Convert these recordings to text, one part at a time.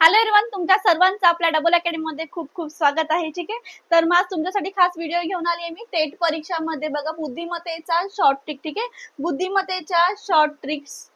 Hello इरवन तुमच्या सर्वांचं आपल्या डबल अकॅडमी मध्ये खूप खूप स्वागत आहे ठीक आहे? तर मग आज तुमच्यासाठी खास व्हिडिओ घेऊन आली आहे मी टेट परीक्षामध्ये बघा बुद्धिमत्तेचा शॉर्ट ट्रिक ठीक आहे? बुद्धिमत्तेच्या शॉर्ट ट्रिक्स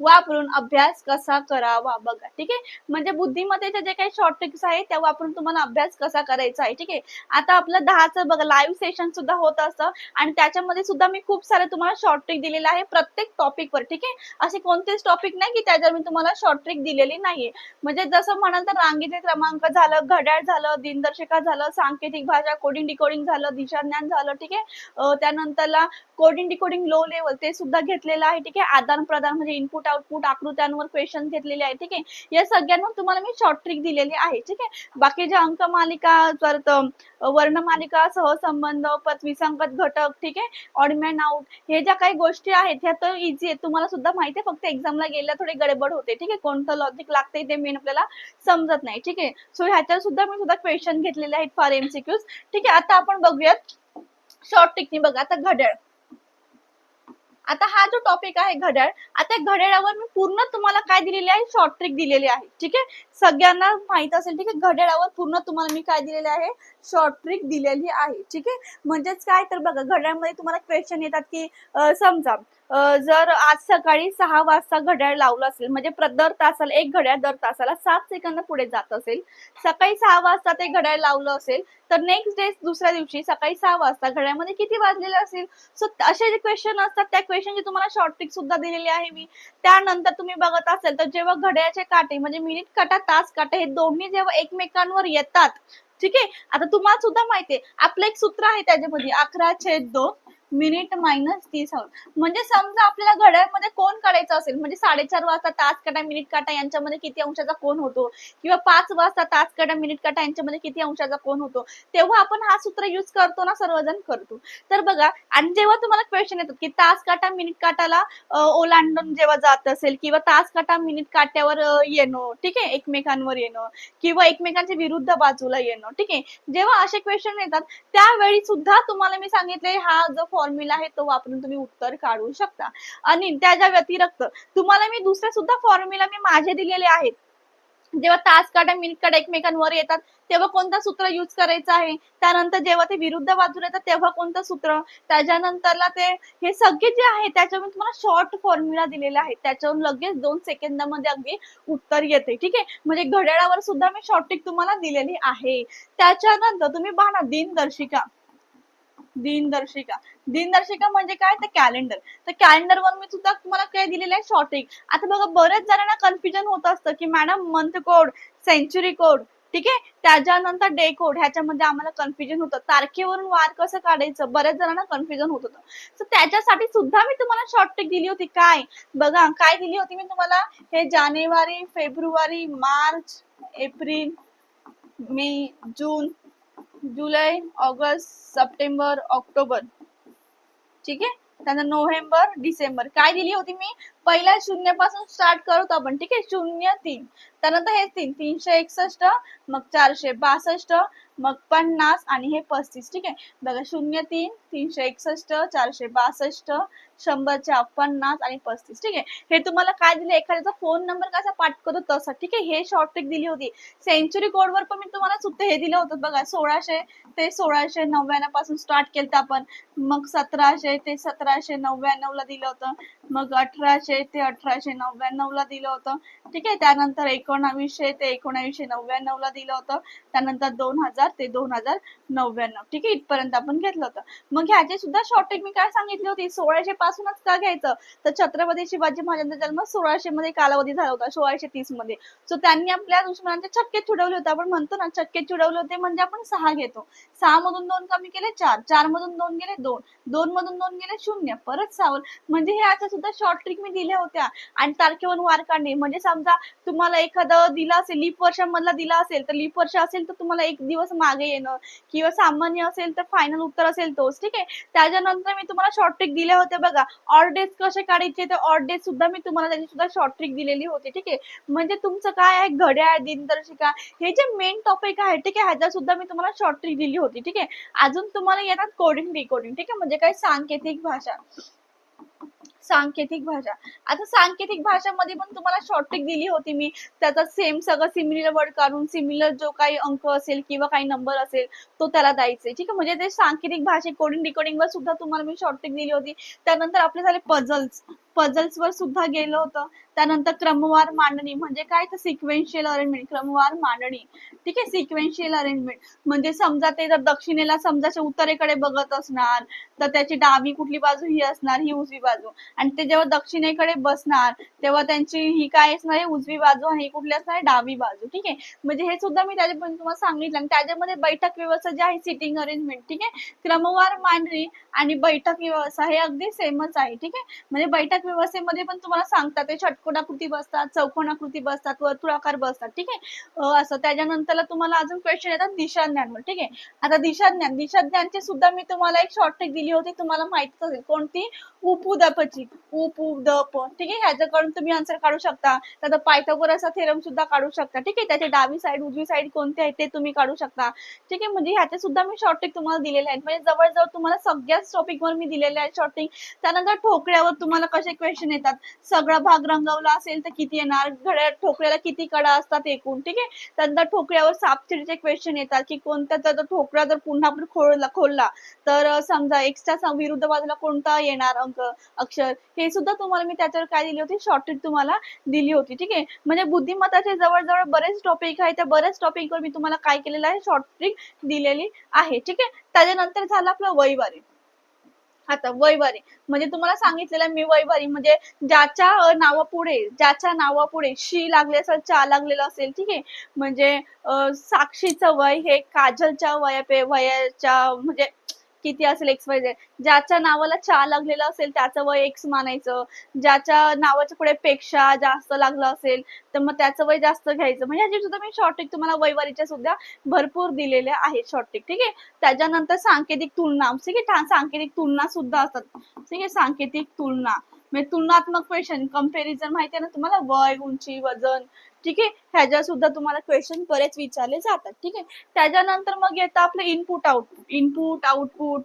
वापरून अभ्यास कसा करावा बघा ठीक आहे? म्हणजे बुद्धिमत्तेचे जे काही शॉर्ट ट्रिक्स आहेत त्या वापरून तुम्हाला अभ्यास कसा करायचा आहे ठीक आहे? आता आपलं दहाचं बघा लाईव्ह सेशन सुद्धा होत असतं आणि त्याच्यामध्ये सुद्धा मी खूप सारे तुम्हाला शॉर्ट ट्रिक दिलेले आहे प्रत्येक टॉपिकवर ठीक आहे? असे कोणतेच टॉपिक नाही की त्याच्यावर मी तुम्हाला शॉर्ट ट्रिक दिलेली नाहीये. म्हणजे जसं म्हणाल तर रांगेचे क्रमांक झालं घड्याळ झालं दिनदर्शिका झालं सांकेतिक भाषा कोडिंग डिकोडिंग झालं दिशाज्ञान झालं ठीक आहे? त्यानंतरला कोडिंग डिकोडिंग लो लेवल ते सुद्धा घेतलेलं आहे ठीक आहे? आदान प्रदान म्हणजे इनपुट आउटपुट आकृत्यांवर क्वेश्चन घेतलेले आहे ठीक आहे? या सगळ्यांवर तुम्हाला मी शॉर्ट ट्रिक दिलेली आहे ठीक आहे? बाकी ज्या अंक मालिका परत वर्णमालिका सहसंबंध परत विसंगत घटक ठीक आहे? ऑडमॅन आउट हे ज्या काही गोष्टी आहेत ह्या तर इझी आहेत. तुम्हाला सुद्धा माहिती आहे फक्त एक्झामला गेल्या थोडी गडबड होते ठीक आहे? कोणतं लॉजिक लागते ते मेन आपल्याला समजत नाही ठीक आहे? सो ह्याच्यावर सुद्धा मी सुद्धा क्वेश्चन घेतलेले आहेत फॉर एमसीक्यूज ठीक आहे? आता आपण बघूयात शॉर्ट टिकनी बघा. आता घड्याळ. आता हा जो टॉपिक आहे घड्याळ आता घड्याळावर मी पूर्ण तुम्हाला काय दिलेली आहे? शॉर्ट ट्रिक दिलेली आहे. ठीक आहे? सगळ्यांना माहीत असेल ठीक आहे? घड्याळावर पूर्ण तुम्हाला मी काय दिलेले आहे? शॉर्ट ट्रिक दिलेली आहे. ठीक आहे? म्हणजेच काय? तर बघा घड्याळमध्ये तुम्हाला क्वेश्चन येतात की समजा जर आज सकाळी सहा वाजता घड्याळ लावलं असेल म्हणजे दर तासाला एक घड्याळ दर तासाला सात सेकंद पुढे जात असेल सकाळी सहा वाजता ते घड्याळ लावलं असेल तर नेक्स्ट डे दुसऱ्या दिवशी सकाळी सहा वाजता घड्याळमध्ये किती वाजलेले असेल? सो असे जे क्वेश्चन असतात त्या क्वेश्चनची तुम्हाला शॉर्ट ट्रिक सुद्धा दिलेली आहे मी. त्यानंतर तुम्ही बघत असेल तर जेव्हा घड्याळचे काटे म्हणजे मिनिट काटा तास काटा हे दोन्ही जेव्हा एकमेकांवर येतात ठीक आहे? आता तुम्हाला सुद्धा माहितीये आपलं एक सूत्र आहे त्याच्यामध्ये अकरा छेद दोन मिनिट मायनस तीस अंश म्हणजे समजा आपल्याला घड्याळमध्ये कोण काढायचं असेल म्हणजे साडेचार वाजता तास काटा मिनिट काटा यांच्यामध्ये किती अंशाचा कोण होतो? किंवा पाच वाजता तास काटा मिनिट काटा यांच्यामध्ये किती अंशाचा कोण होतो? तेव्हा आपण हा सूत्र युज करतो ना सर्वजण करतो. तर बघा आणि जेव्हा तुम्हाला क्वेश्चन येतात की तास काटा मिनिट काटाला ओलांडून जेव्हा जात असेल किंवा तास काटा मिनिट काट्यावर येणं ठीक आहे? एकमेकांवर येणं किंवा एकमेकांच्या विरुद्ध बाजूला येणं ठीक आहे? जेव्हा असे क्वेश्चन येतात त्यावेळी सुद्धा तुम्हाला मी सांगितले हा जो फॉर्म्युला आहे तो वापरून तुम्ही उत्तर काढू शकता. आणि त्याच्या व्यतिरिक्त तुम्हाला मी दुसरे सुद्धा फॉर्म्युला मी माझे दिलेले आहेत. जेव्हा तास काटा मिनिट काटा एकमेकांवर येतात तेव्हा कोणतं सूत्र युज करायचं आहे? त्यानंतर जेव्हा ते विरुद्ध बाजूला येतात तेव्हा कोणतं सूत्र? त्याच्यानंतरला ते हे सगळे जे आहे त्याच्यावर तुम्हाला शॉर्ट फॉर्म्युला दिलेला आहे त्याच्यावरून लगेच दोन सेकंदामध्ये अगदी उत्तर येते. ठीक आहे? म्हणजे घड्याळावर सुद्धा मी शॉर्ट ट्रिक तुम्हाला दिलेली आहे. त्याच्यानंतर तुम्ही पहा ना दिनदर्शिका. दिनदर्शिका. दिनदर्शिका म्हणजे काय? तर कॅलेंडर तर कॅलेंडर वर मी सुद्धा तुम्हाला काय दिलेलं आहे शॉर्टिंग आता बघा बऱ्याच जणांना कन्फ्युजन होत असतं की madam month code century code ठीक आहे? त्याच्यानंतर डे कोड ह्याच्यामध्ये आम्हाला कन्फ्युजन होतं. तारखेवरून वार कसं काढायचं? बऱ्याच जणांना कन्फ्युजन होत होतं. तर त्याच्यासाठी सुद्धा मी तुम्हाला शॉर्ट दिली होती. काय? बघा काय दिली होती मी तुम्हाला? हे जानेवारी फेब्रुवारी मार्च एप्रिल मे जून जुलै ऑगस्ट सप्टेंबर ऑक्टोबर. ठीक आहे? त्यानंतर नोव्हेंबर डिसेंबर. काय दिली होती मी? पहिल्या शून्यपासून स्टार्ट करत आपण ठीक आहे? शून्य तीन. त्यानंतर हे तीन तीनशे एकसष्ट मग चारशे बासष्ट मग पन्नास आणि हे पस्तीस ठीक आहे? बघा शून्य तीन तीनशे एकसष्ट चारशे बासष्ट शंभरच्या पन्नास आणि पस्तीस ठीक आहे? हे तुम्हाला काय दिले? एखाद्याचा फोन नंबर कसा पाठ करतो तसा ठीक आहे? हे शॉर्ट ट्रिक दिली होती. सेंचुरी कोडवर पण मी तुम्हाला सुद्धा हे दिलं होतं. बघा सोळाशे ते सोळाशे नव्याण्णवपासून स्टार्ट केलं आपण. मग सतराशे ते सतराशे नव्याण्णव ला दिलं होतं. मग अठराशे ते अठराशे नव्याण्णव ला दिलं होतं. ठीक आहे त्यानंतर एकोणावीसशे ते एकोणावीसशे नव्याण्णव ला दिलं होतं. त्यानंतर दोन हजार ते दोन हजार नव्याण्णव. ठीक आहे इथपर्यंत आपण घेतलं होतं. मग ह्याचे सुद्धा शॉर्ट मी काय सांगितली होती? सोळाशे पासूनच का घ्यायचं? तर छत्रपती शिवाजी महाराजांचा जन्म सोळाशे मध्ये कालावधी झाला होता सोळाशे तीसमध्ये. सो त्यांनी आपल्या दुश्मनांचे छक्के चुडवले होते. आपण म्हणतो ना छक्के छुडवले होते म्हणजे आपण सहा घेतो. सहा मधून दोन कमी केले चार. चार मधून दोन गेले दोन. दोन मधून दोन गेले शून्य. परत सावर म्हणजे हे आता सुद्धा शॉर्ट ट्रिक मी दिल्या होत्या. आणि तारखेवर वार काढणे. म्हणजे समजा तुम्हाला एखादं दिलं असेल लीप वर्षामधला दिला असेल तर लीप वर्ष असेल तर तुम्हाला एक दिवस मागे येणं. किंवा सामान्य असेल तर फायनल उत्तर असेल तोच. ठीक आहे? त्याच्यानंतर मी तुम्हाला शॉर्ट ट्रिक दिल्या होत्या बघा. ऑड डेज कसे काढायचे? ते ऑड डेज सुद्धा मी तुम्हाला त्याची सुद्धा शॉर्ट ट्रिक दिलेली होती. ठीक आहे? म्हणजे तुमचं काय आहे? घड्याळ दिनदर्शिका. हे जे मेन टॉपिक आहे ठीक आहे? ह्याच्यात सुद्धा मी तुम्हाला शॉर्ट ट्रिक दिली होती. ठीक आहे? अजून तुम्हाला येतात कोडिंग डिकोडिंग ठीक आहे? म्हणजे काय सांकेतिक भाषा. सांकेतिक भाषा. आता सांकेतिक भाषामध्ये पण तुम्हाला शॉर्टटेक दिली होती मी. त्याचा सेम सगळं सिमिलर वर्ड काढून सिमिलर जो काही अंक असेल किंवा काही नंबर असेल तो त्याला द्यायचे. ठीक आहे? म्हणजे ते सांकेतिक भाषे कोडिंग डिकोडिंग वर सुद्धा तुम्हाला मी शॉर्ट दिली होती. त्यानंतर आपले झाले पझल्स पझल्स वर सुद्धा गेलं होतं. त्यानंतर क्रमवार मांडणी म्हणजे काय तर सिक्वेन्शियल अरेंजमेंट क्रमवार मांडणी. ठीक आहे सिक्वेन्शियल अरेंजमेंट म्हणजे समजा ते जर दक्षिणेला समजा उत्तरेकडे बघत असणार तर त्याची डावी कुठली बाजू ही असणार ही उजवी बाजू. आणि ते जेव्हा दक्षिणेकडे बसणार तेव्हा त्यांची ही काय असणार आहे उजवी बाजू आणि ही कुठली असणार आहे डावी बाजू. ठीक आहे? म्हणजे हे सुद्धा मी त्याच्यापर्यंत तुम्हाला सांगितलं. आणि त्याच्यामध्ये बैठक व्यवस्था जी आहे सिटिंग अरेंजमेंट ठीक आहे? क्रमवार मांडणी आणि बैठक व्यवस्था हे अगदी सेमच आहे. ठीक आहे? म्हणजे बैठक व्यवस्थेमध्ये पण तुम्हाला सांगतात ते षटकोनाकृती बसतात चौकोनाकृती बसतात वर्तुळाकार बसतात ठीक आहे? असं. त्याच्यानंतरला तुम्हाला अजून क्वेश्चन येतात दिशाज्ञानवर ठीक आहे? आता दिशाज्ञान दिशाज्ञानची सुद्धा मी तुम्हाला एक शॉर्ट ट्रिक दिली होती तुम्हाला माहितीच असेल. कोणती? उपउदपची उपउदप ठीक आहे? ह्याच्याकडून तुम्ही आन्सर काढू शकता. त्याचा पायथागोरसचा थेरम सुद्धा काढू शकता ठीक आहे? त्याची डावी साईड उजवी साईड कोणती आहे ते तुम्ही काढू शकता ठीक आहे? म्हणजे ह्याचे सुद्धा मी शॉर्ट ट्रिक तुम्हाला दिलेले आहेत. म्हणजे जवळजवळ तुम्हाला सगळ्याच टॉपिक वर मी दिलेले आहेत शॉर्ट ट्रिक त्यानंतर ठोकळ्यावर तुम्हाला कसे क्वेश्चन येतात. सगळा भाग रंगवला असेल तर किती येणार? घड्या ठोकळ्याला किती कडा असतात एकूण? ठीक आहे? त्यानंतर ठोकळ्यावर सापशिडीचे क्वेश्चन येतात की कोणता जर ठोकळा जर पुन्हा आपण खोलला खोलला तर समजा एक्सच्या विरुद्ध बाजूला कोणता येणार अंक अक्षर? हे सुद्धा तुम्हाला मी त्याच्यावर काय दिली होती? शॉर्ट तुम्हाला दिली होती. ठीक आहे? म्हणजे बुद्धिमत्ताचे जवळजवळ बरेच टॉपिक आहे त्या बऱ्याच टॉपिक वर मी तुम्हाला काय केलेलं आहे? शॉर्ट ट्रिक दिलेली आहे. ठीक आहे? त्याच्यानंतर झालं आपलं वैवारी आता वैवारी. म्हणजे तुम्हाला सांगितलेलं मी वैवारी म्हणजे ज्याच्या नावा नावापुढे ज्याच्या नावापुढे शी लागले असेल चा लागलेला असेल ठीक आहे? म्हणजे साक्षीचं वय हे काजलच्या वया वयाच्या म्हणजे किती असेल एक्स वाय झेड ज्याच्या नावाला चा लागलेलं असेल त्याचं वय एक्स मानायचं. ज्याच्या नावाच्या पुढे पेक्षा जास्त लागलं असेल तर मग त्याचं वय जास्त घ्यायचं. म्हणजे याची सुद्धा मी शॉर्ट ट्रिक तुम्हाला वैवारीच्या सुद्धा भरपूर दिलेल्या आहेत शॉर्ट ट्रिक ठीक आहे? त्याच्यानंतर सांकेतिक तुलना. ठीक आहे? सांकेतिक तुलना सुद्धा असतात. ठीक आहे? सांकेतिक तुलना. म्हणजे तुलनात्मक क्वेश्चन कम्पेरिझन माहिती आहे ना तुम्हाला? वय उंची वजन ठीक आहे? ह्याच्या सुद्धा तुम्हाला क्वेश्चन बरेच विचारले जातात ठीक आहे? त्याच्यानंतर मग येतं आपलं इनपुट आउटपुट इनपुट आउटपुट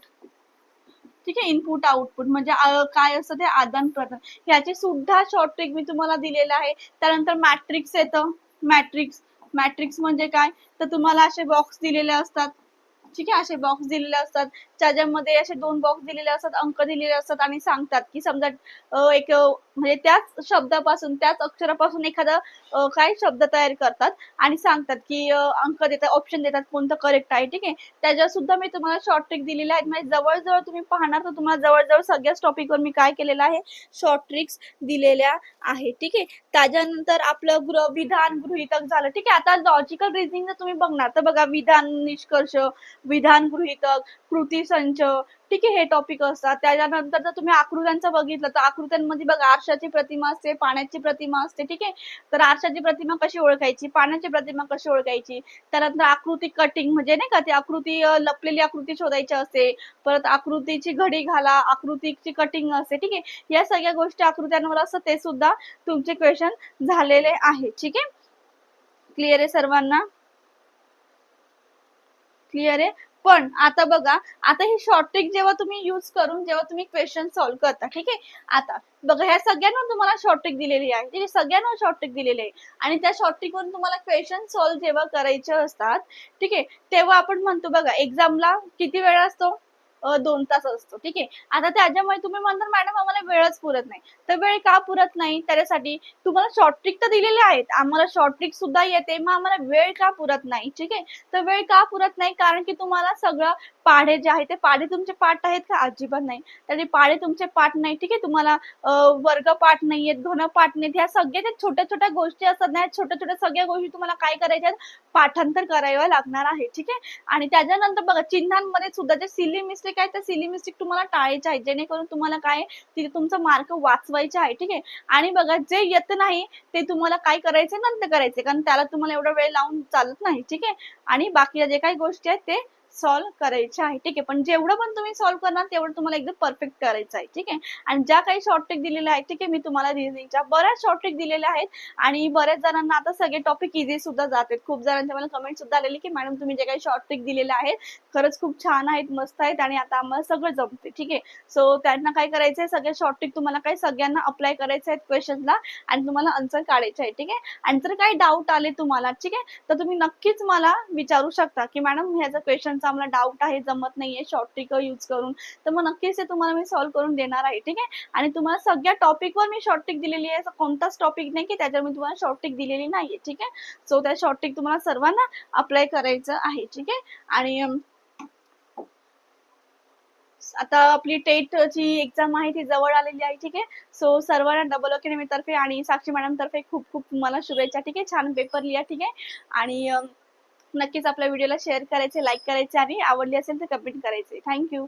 ठीक आहे? इनपुट आउटपुट म्हणजे काय असतं ते? आदान प्रदान. ह्याचे सुद्धा शॉर्ट ट्रिक मी तुम्हाला दिलेलं आहे. त्यानंतर मॅट्रिक्स येतं. मॅट्रिक्स मॅट्रिक्स म्हणजे काय? तर तुम्हाला असे बॉक्स दिलेले असतात. ठीक आहे असे बॉक्स दिलेले असतात. त्याच्यामध्ये असे दोन बॉक्स दिलेले असतात अंक दिलेले असतात आणि सांगतात की समजा एक म्हणजे त्याच शब्दापासून त्याच अक्षरापासून एखादा काय शब्द तयार करतात आणि सांगतात की अंक देतात ऑप्शन देतात कोणतं करेक्ट आहे ठीक आहे. त्याच्यावर सुद्धा मी तुम्हाला शॉर्ट ट्रिक दिलेले आहेत. म्हणजे जवळजवळ तुम्ही पाहणार तर तुम्हाला जवळजवळ सगळ्याच टॉपिकवर मी काय केलेलं आहे शॉर्ट ट्रिक्स दिलेल्या आहेत ठीक आहे. त्याच्यानंतर आपलं गृह विधान गृहितक झालं ठीक आहे. आता लॉजिकल रिझनिंग जर तुम्ही बघणार तर बघा विधान निष्कर्ष विधान गृहितक कृती संच ठीक आहे हे टॉपिक असतात. त्याच्यानंतर जर तुम्ही आकृत्यांचं बघितलं तर आकृत्यांमध्ये बघा आरशाची प्रतिमा असते पाण्याची प्रतिमा असते ठीक आहे? तर आरशाची प्रतिमा कशी ओळखायची? पाण्याची प्रतिमा कशी ओळखायची? त्यानंतर आकृती कटिंग म्हणजे नाही का ती आकृती लपलेली आकृती शोधायची असते. परत आकृतीची घडी घाला आकृतीची कटिंग असते ठीक आहे? या सगळ्या गोष्टी आकृत्यांवर असतात ते सुद्धा तुमचे क्वेश्चन झालेले आहे ठीक आहे? क्लिअर आहे सर्वांना? क्लिअर आहे. पण आता बघा आता ही शॉर्टेक जेव्हा तुम्ही युज करून जेव्हा तुम्ही क्वेश्चन सॉल्व्ह करता ठीक आहे? आता बघा ह्या सगळ्यांना तुम्हाला शॉर्टेक दिलेली आहे. ठीक आहे? सगळ्यांना शॉर्टटेक दिलेली आहे. आणि त्या शॉर्ट वरून तुम्हाला क्वेश्चन सॉल्व्ह जेव्हा करायचे असतात ठीक आहे? तेव्हा आपण म्हणतो बघा एक्झामला किती वेळ असतो? दोन तास असतो ठीक आहे? आता त्याच्यामुळे तुम्ही म्हणणार मॅडम आम्हाला वेळच पुरत नाही. तर वेळ का पुरत नाही? त्याच्यासाठी तुम्हाला शॉर्ट ट्रिक तर दिलेले आहेत. आम्हाला शॉर्ट ट्रिक सुद्धा येते. मग आम्हाला वेळ का पुरत नाही? ठीक आहे? तर वेळ का पुरत नाही? कारण की तुम्हाला सगळं पाढे जे आहे ते पाढे तुमचे पाठ आहेत का? अजिबात नाही. तरी पाढे तुमचे पाठ नाही ठीक आहे? तुम्हाला वर्ग पाठ नाहीयेत घन पाठ नाहीत. ह्या सगळ्या त्या छोट्या छोट्या गोष्टी असतात ना छोट्या छोट्या सगळ्या गोष्टी तुम्हाला काय करायच्या पाठांतर करावं लागणार आहे ठीक आहे? आणि त्याच्यानंतर बघा चिन्हांमध्ये सुद्धा जे सिली मिस्टेक आहे त्या सिली मिस्टेक तुम्हाला टाळायचे आहे जेणेकरून तुम्हाला काय आहे, तिथे तुमचा मार्क वाचवायचे आहे ठीक आहे? आणि बघा जे येत नाही ते तुम्हाला काय करायचे नंतर करायचे कारण त्याला तुम्हाला एवढा वेळ लावून चालत नाही ठीक आहे? आणि बाकी जे काही गोष्टी आहेत ते सॉल्व्ह करायचे आहे. ठीक आहे पण जेवढं पण तुम्ही सॉल्व्ह करणार तेवढं तुम्हाला एकदम परफेक्ट करायचं आहे. ठीक आहे? आणि ज्या काही शॉर्ट ट्रिक दिलेल्या आहेत ठीक आहे मी तुम्हाला रिझनिंगच्या बऱ्याच शॉर्ट ट्रिक दिलेल्या आहेत. आणि बऱ्याच जणांना आता सगळे टॉपिक इझी सुद्धा जातात. खूप जणांच्या मला कमेंट सुद्धा आलेली की मॅडम तुम्ही जे काही शॉर्ट ट्रिक दिलेल्या आहेत खरंच खूप छान आहेत मस्त आहेत आणि आता आम्हाला सगळं जमते ठीक आहे? सो त्यांना काय करायचंय? सगळे शॉर्ट ट्रिक तुम्हाला काय सगळ्यांना अप्लाय करायचे आहेत क्वेश्चनला आणि तुम्हाला आन्सर काढायचे आहे ठीक आहे? आणि जर काही डाऊट आले तुम्हाला ठीक आहे? तर तुम्ही नक्कीच मला विचारू शकता की मॅडम ह्याचा क्वेश्चन क्वेश्चनचा आम्हाला डाऊट आहे जमत नाहीये शॉर्ट ट्रिक यूज करून. तर मग नक्कीच ते तुम्हाला मी सॉल्व्ह करून देणार आहे ठीक आहे? आणि तुम्हाला सगळ्या टॉपिकवर मी शॉर्ट ट्रिक दिलेली आहे. असं कोणताच टॉपिक नाही की त्याच्यावर मी तुम्हाला शॉर्ट ट्रिक दिलेली नाहीये ठीक आहे? सो त्या शॉर्ट ट्रिक तुम्हाला सर्वांना अप्लाय करायचं आहे ठीक आहे? आणि आता आपली टेट ची एक्झाम आहे ती जवळ आलेली आहे ठीक आहे? सो सर्वांना डबल अकॅडमी तर्फे आणि साक्षी मॅडम तर्फे खूप खूप तुम्हाला शुभेच्छा ठीक आहे? छान पेपर लिहा ठीक आहे? आणि नक्कीच आपल्या व्हिडिओला शेअर करायचे लाईक करायचे आणि आवडली असेल तर कमेंट करायचे. थँक्यू